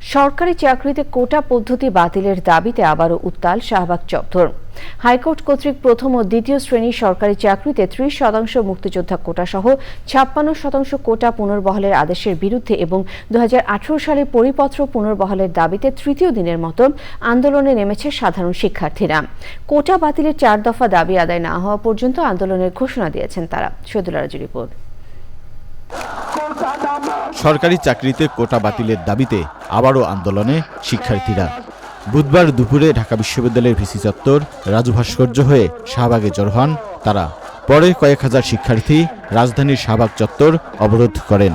সরকারি চাকরিতে কোটা পদ্ধতি বাতিলের দাবিতে আবারও উত্তাল শাহবাগ চত্বর। হাইকোর্ট কর্তৃক প্রথম ও দ্বিতীয় শ্রেণির সরকারি চাকরিতে ত্রিশ শতাংশ মুক্তিযোদ্ধা কোটা সহ ছাপ্পান্ন শতাংশ কোটা পুনর্বহালের আদেশের বিরুদ্ধে এবং দু সালে পরিপত্র পুনর্বহালের দাবিতে তৃতীয় দিনের মতো আন্দোলনে নেমেছে সাধারণ শিক্ষার্থীরা। কোটা বাতিলের চার দফা দাবি আদায় না হওয়া পর্যন্ত আন্দোলনের ঘোষণা দিয়েছেন তারা। শহীদুল্লাহ রিপোর্ট। সরকারি চাকরিতে কোটা বাতিলের দাবিতে আবারও আন্দোলনে শিক্ষার্থীরা। বুধবার দুপুরে ঢাকা বিশ্ববিদ্যালয়ের ভিসি চত্বর রাজু ভাস্কর্য হয়ে শাহবাগে জড় হন তারা। পরে কয়েক হাজার শিক্ষার্থী রাজধানীর শাহবাগ চত্বর অবরোধ করেন।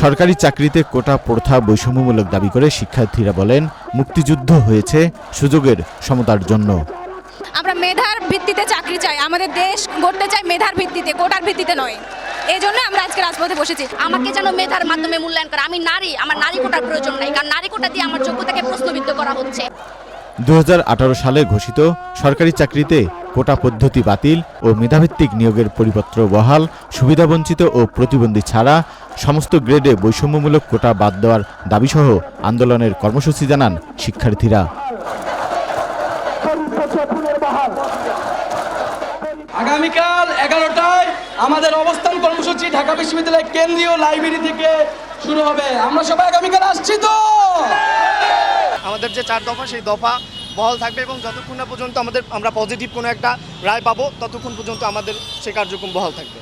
সরকারি চাকরিতে কোটা প্রথা বৈষম্যমূলক দাবি করে শিক্ষার্থীরা বলেন, মুক্তিযুদ্ধ হয়েছে, সুযোগের সমতার জন্য। মেধার ভিত্তিতে চাকরি চাই। আমাদের দেশ গড়তে চাই মেধার ভিত্তিতে কোটার ভিত্তিতে নয়। এই জন্য আমরা আজকে রাজপথে বসেছি। আমাকে যেন মেধার মাধ্যমে মূল্যায়ন করে। আমি নারী আমার নারী কোটার প্রয়োজন নাই কারণ নারী কোটা দিয়ে আমার যোগ্যতাকে প্রশ্নবিদ্ধ করা হচ্ছে। দুহাজার আঠারো সালে ঘোষিত সরকারি চাকরিতে কোটা পদ্ধতি বাতিল ও মেধাভিত্তিক নিয়োগের পরিপত্র বহাল সুবিধাবঞ্চিত ও প্রতিবন্ধী ছাড়া সমস্ত গ্রেডে বৈষম্যমূলক কোটা বাদ দেওয়ার দাবিসহ আন্দোলনের কর্মসূচি জানান শিক্ষার্থীরা। আগামীকাল এগারোটায় আমাদের অবস্থান কর্মসূচি ঢাকা বিশ্ববিদ্যালয় কেন্দ্রীয় লাইব্রেরি থেকে শুরু হবে। আমরা সবাই আগামীকাল আসছি তো! আমাদের যে চার দফা সেই দফা বহাল থাকবে এবং যতক্ষণ না পর্যন্ত আমাদের আমরা পজিটিভ কোনো একটা রায় পাবো ততক্ষণ পর্যন্ত আমাদের সে কার্যক্রম বহাল থাকবে।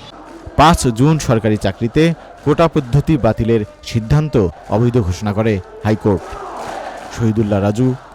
পাঁচ জুন সরকারি চাকরিতে কোটা পদ্ধতি বাতিলের সিদ্ধান্ত অবৈধ ঘোষণা করে high court. Shahidullah Raju